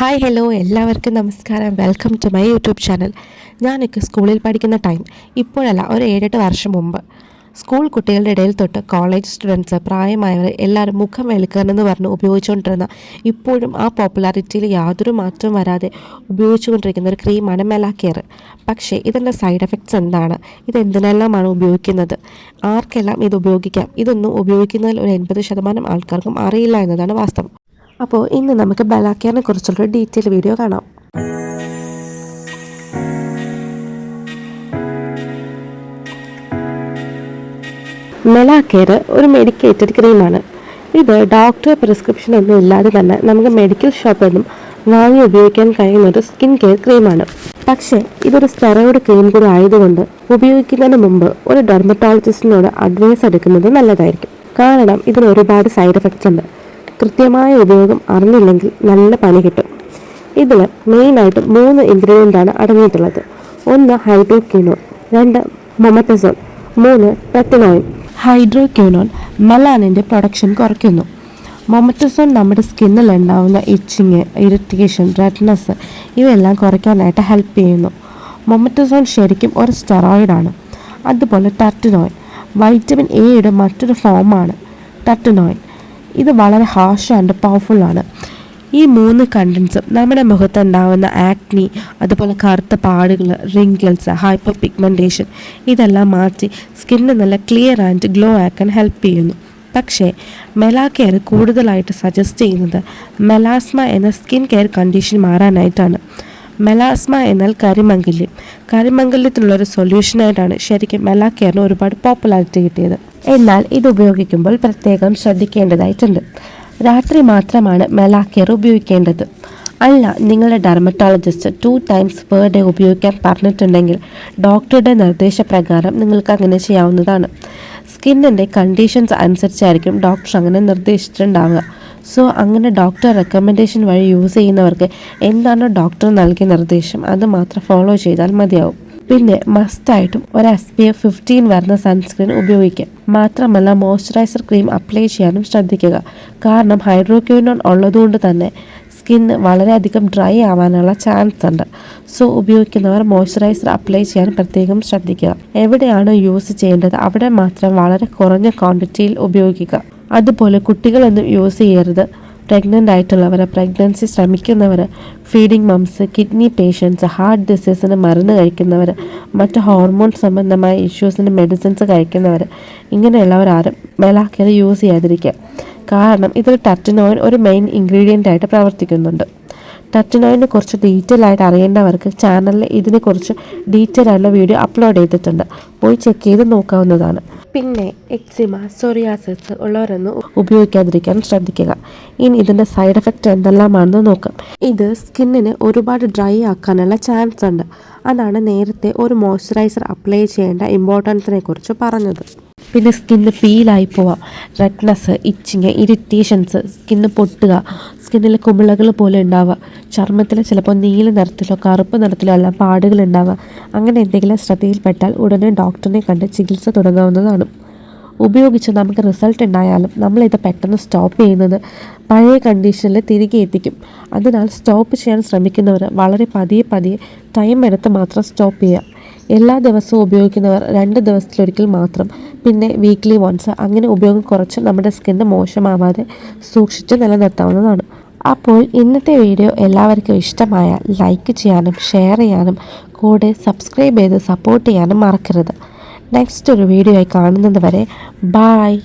Hi hello എല്ലാവർക്കും നമസ്കാരം. Welcome to my YouTube channel ഞാനൊക്കെ സ്കൂളിൽ പഠിക്കുന്ന ടൈം ഇപ്പോഴല്ല ഒരു ഏഴെട്ട് വർഷം മുമ്പ്. സ്കൂൾ കുട്ടികളുടെ ഇടയിൽ തൊട്ട് കോളേജ് സ്റ്റുഡൻസ് പ്രായമായവർ എല്ലാവരും മുഖം വെളുക്കണമെന്ന് പറഞ്ഞ് ഉപയോഗിച്ചുകൊണ്ടിരുന്ന ഇപ്പോഴും ആ പോപ്പുലാരിറ്റിയിൽ യാതൊരു മാറ്റവും വരാതെ ഉപയോഗിച്ചുകൊണ്ടിരിക്കുന്ന ഒരു ക്രീമാണ് മെലാക്കെയർ പക്ഷേ ഇതിന്റെ സൈഡ് എഫക്ട്സ് എന്താണ്? ഇത് എന്തിനെല്ലാമാണ് ഉപയോഗിക്കുന്നത്? ആർക്കെല്ലാം ഇത് ഉപയോഗിക്കാം? ഇതൊന്നും ഉപയോഗിക്കുന്നതിൽ ഒരു എൺപത് ശതമാനം ആൾക്കാർക്കും അറിയില്ല എന്നതാണ് വാസ്തവം. അപ്പോൾ ഇന്ന് നമുക്ക് ബലാക്കിയറിനെ കുറിച്ചുള്ള ഡീറ്റെയിൽ വീഡിയോ കാണാം. മെലാക്കെയർ ഒരു മെഡിക്കേറ്റഡ് ക്രീമാണ് ഇത് ഡോക്ടർ പ്രിസ്ക്രിപ്ഷൻ ഒന്നും ഇല്ലാതെ തന്നെ നമുക്ക് മെഡിക്കൽ ഷോപ്പിൽ നിന്നും വാങ്ങി ഉപയോഗിക്കാൻ കഴിയുന്ന ഒരു സ്കിൻ കെയർ ക്രീമാണ് പക്ഷേ ഇതൊരു സ്റ്റെറോയിഡ് ക്രീം കൂടി ആയതുകൊണ്ട് ഉപയോഗിക്കുന്നതിന് മുമ്പ് ഒരു ഡെർമറ്റോളജിസ്റ്റിനോട് അഡ്വൈസ് എടുക്കുന്നത് നല്ലതായിരിക്കും. കാരണം ഇതിന് ഒരുപാട് സൈഡ് എഫക്ട്സ് ഉണ്ട്. കൃത്യമായ ഉപയോഗം അറിഞ്ഞില്ലെങ്കിൽ നല്ല പണി കിട്ടും. ഇതിൽ മെയിനായിട്ട് മൂന്ന് ഇൻഗ്രീഡിയന്റ് ആണ് അടങ്ങിയിട്ടുള്ളത്. ഒന്ന് ഹൈഡ്രോക്യൂനോൺ രണ്ട് മൊമറ്റസോൺ മൂന്ന് പെറ്റനോയിൻ ഹൈഡ്രോക്യൂനോൺ മെലാനിന്റെ പ്രൊഡക്ഷൻ കുറയ്ക്കുന്നു. മൊമറ്റസോൺ നമ്മുടെ സ്കിന്നിൽ ഉണ്ടാവുന്ന ഇച്ചിങ് ഇറിറ്റേഷൻ റെഡ്നെസ് ഇവയെല്ലാം കുറയ്ക്കാനായിട്ട് ഹെൽപ്പ് ചെയ്യുന്നു. മൊമറ്റസോൺ ശരിക്കും ഒരു സ്റ്റെറോയിഡാണ് അതുപോലെ ടർട്ടിനോയിൻ വൈറ്റമിൻ എയുടെ മറ്റൊരു ഫോമാണ് ടർട്ടിനോയിൻ ഇത് വളരെ ഹാർഷ് ആൻഡ് പവർഫുൾ ആണ്. ഈ മൂന്ന് കണ്ടൻസും നമ്മുടെ മുഖത്ത് ഉണ്ടാകുന്ന ആക്നി അതുപോലെ കറുത്ത പാടുകൾ റിങ്കിൾസ് ഹൈപ്പർ പിഗ്മെന്റേഷൻ ഇതെല്ലാം മാറ്റി സ്കിന്നിന് നല്ല ക്ലിയർ ആൻഡ് ഗ്ലോ ആക്കാൻ ഹെൽപ്പ് ചെയ്യുന്നു. പക്ഷേ മെലാ കെയർ കൂടുതലായിട്ട് സജസ്റ്റ് ചെയ്യുന്നത് മെലാസ്മ എന്ന സ്കിൻ കെയർ കണ്ടീഷൻ മാറാനായിട്ടാണ്. മെലാസ്മ എന്നാൽ കരിമംഗല്യം. കരിമംഗല്യത്തിനുള്ളൊരു സൊല്യൂഷനായിട്ടാണ് ശരിക്കും മെലാക്കെയറിന് ഒരുപാട് പോപ്പുലാരിറ്റി കിട്ടിയത്. എന്നാൽ ഇത് ഉപയോഗിക്കുമ്പോൾ പ്രത്യേകം ശ്രദ്ധിക്കേണ്ടതായിട്ടുണ്ട്. രാത്രി മാത്രമാണ് മെലാക്കെയർ കെയർ ഉപയോഗിക്കേണ്ടത്. അല്ല നിങ്ങളുടെ dermatologist two times per day ഉപയോഗിക്കാൻ പറഞ്ഞിട്ടുണ്ടെങ്കിൽ ഡോക്ടറുടെ നിർദ്ദേശപ്രകാരം നിങ്ങൾക്ക് അങ്ങനെ ചെയ്യാവുന്നതാണ്. സ്കിന്നിന്റെ കണ്ടീഷൻസ് അനുസരിച്ചായിരിക്കും ഡോക്ടർ അങ്ങനെ നിർദ്ദേശിച്ചിട്ടുണ്ടാവുക. സോ അങ്ങനെ ഡോക്ടർ റെക്കമെൻഡേഷൻ വഴി യൂസ് ചെയ്യുന്നവർക്ക് എന്താണ് ഡോക്ടർ നൽകിയ നിർദ്ദേശം? അത് മാത്രം ഫോളോ ചെയ്താൽ മതിയാവും. പിന്നെ മസ്റ്റായിട്ടും ഒരു എസ് പി എഫ് ഫിഫ്റ്റീൻ വരുന്ന സൺസ്ക്രീൻ ഉപയോഗിക്കാം മാത്രമല്ല മോയ്സ്ചറൈസർ ക്രീം അപ്ലൈ ചെയ്യാനും ശ്രദ്ധിക്കുക. കാരണം ഹൈഡ്രോക്യൂനോൺ ഉള്ളതുകൊണ്ട് തന്നെ സ്കിന്ന് വളരെയധികം ഡ്രൈ ആവാനുള്ള ചാൻസ് ഉണ്ട്. സോ ഉപയോഗിക്കുന്നവർ മോയ്സ്ചറൈസർ അപ്ലൈ ചെയ്യാൻ പ്രത്യേകം ശ്രദ്ധിക്കുക. എവിടെയാണ് യൂസ് ചെയ്യേണ്ടത്? അവിടെ മാത്രം വളരെ കുറഞ്ഞ ക്വാണ്ടിറ്റിയിൽ ഉപയോഗിക്കുക. അതുപോലെ കുട്ടികളൊന്നും യൂസ് ചെയ്യരുത്. പ്രഗ്നന്റ് ആയിട്ടുള്ളവർ pregnancy ശ്രമിക്കുന്നവർ feeding mums kidney patients heart ഡിസീസിന് മരുന്ന് കഴിക്കുന്നവർ മറ്റ് ഹോർമോൺ സംബന്ധമായ ഇഷ്യൂസിന് മെഡിസിൻസ് കഴിക്കുന്നവർ ഇങ്ങനെയുള്ളവരാരും മെലാക്കിയത് യൂസ് ചെയ്യാതിരിക്കുക. കാരണം ഇതിൽ ടർട്ടിനോയിൻ ഒരു മെയിൻ ഇൻഗ്രീഡിയന്റ് ആയിട്ട് പ്രവർത്തിക്കുന്നുണ്ട്. ടർട്ടിനോയിനെ കുറിച്ച് ഡീറ്റെയിൽ ആയിട്ട് അറിയേണ്ടവർക്ക് ചാനലിൽ ഇതിനെക്കുറിച്ച് ഡീറ്റെയിൽ ആയിട്ടുള്ള വീഡിയോ അപ്ലോഡ് ചെയ്തിട്ടുണ്ട്. പോയി ചെക്ക് ചെയ്ത് നോക്കാവുന്നതാണ്. പിന്നെ എക്സിമ സോറിയാസിസ് ഉള്ളവരൊന്നും ഉപയോഗിക്കാതിരിക്കാൻ ശ്രദ്ധിക്കുക. ഇനി ഇതിന്റെ സൈഡ് എഫക്റ്റ് എന്തെല്ലാമാണെന്ന് നോക്കാം. ഇത് സ്കിന്നിന് ഒരുപാട് ഡ്രൈ ആക്കാനുള്ള ചാൻസ് ഉണ്ട്. അതാണ് നേരത്തെ ഒരു മോയ്സ്ചറൈസർ അപ്ലൈ ചെയ്യേണ്ട ഇമ്പോർട്ടൻസിനെ കുറിച്ച് പറഞ്ഞത്. പിന്നെ സ്കിന്ന് പീലായി പോവാം. റെഡ്നെസ് ഇച്ചിങ് ഇറിറ്റേഷൻസ് സ്കിന്ന് പൊട്ടുക. സ്കിന്നിലെ കുമിളകൾ പോലെ ഉണ്ടാവുക. ചർമ്മത്തിൽ ചിലപ്പോൾ നീല നിറത്തിലോ കറുപ്പ് നിറത്തിലോ എല്ലാം പാടുകൾ ഉണ്ടാവുക. അങ്ങനെ എന്തെങ്കിലും ശ്രദ്ധയിൽപ്പെട്ടാൽ ഉടനെ ഡോക്ടറിനെ കണ്ട് ചികിത്സ തുടങ്ങാവുന്നതാണ്. ഉപയോഗിച്ച് നമുക്ക് റിസൾട്ട് ഉണ്ടായാലും നമ്മളിത് പെട്ടെന്ന് സ്റ്റോപ്പ് ചെയ്യുന്നത് പഴയ കണ്ടീഷനിൽ തിരികെ എത്തിക്കും. അതിനാൽ സ്റ്റോപ്പ് ചെയ്യാൻ ശ്രമിക്കുന്നവർ വളരെ പതിയെ പതിയെ ടൈം എടുത്ത് മാത്രം സ്റ്റോപ്പ് ചെയ്യുക. എല്ലാ ദിവസവും ഉപയോഗിക്കുന്നവർ രണ്ട് ദിവസത്തിലൊരിക്കൽ മാത്രം പിന്നെ വീക്ക്ലി വൺസ് അങ്ങനെ ഉപയോഗം കുറച്ച് നമ്മുടെ സ്കിന്ന് മോശമാവാതെ സൂക്ഷിച്ച് നിലനിർത്താവുന്നതാണ്. അപ്പോൾ ഇന്നത്തെ വീഡിയോ എല്ലാവർക്കും ഇഷ്ടമായ ലൈക്ക് ചെയ്യാനും ഷെയർ ചെയ്യാനും കൂടെ സബ്സ്ക്രൈബ് ചെയ്ത് സപ്പോർട്ട് ചെയ്യാനും മറക്കരുത്. നെക്സ്റ്റ് ഒരു വീഡിയോ ആയി കാണുന്നത് വരെ ബായ്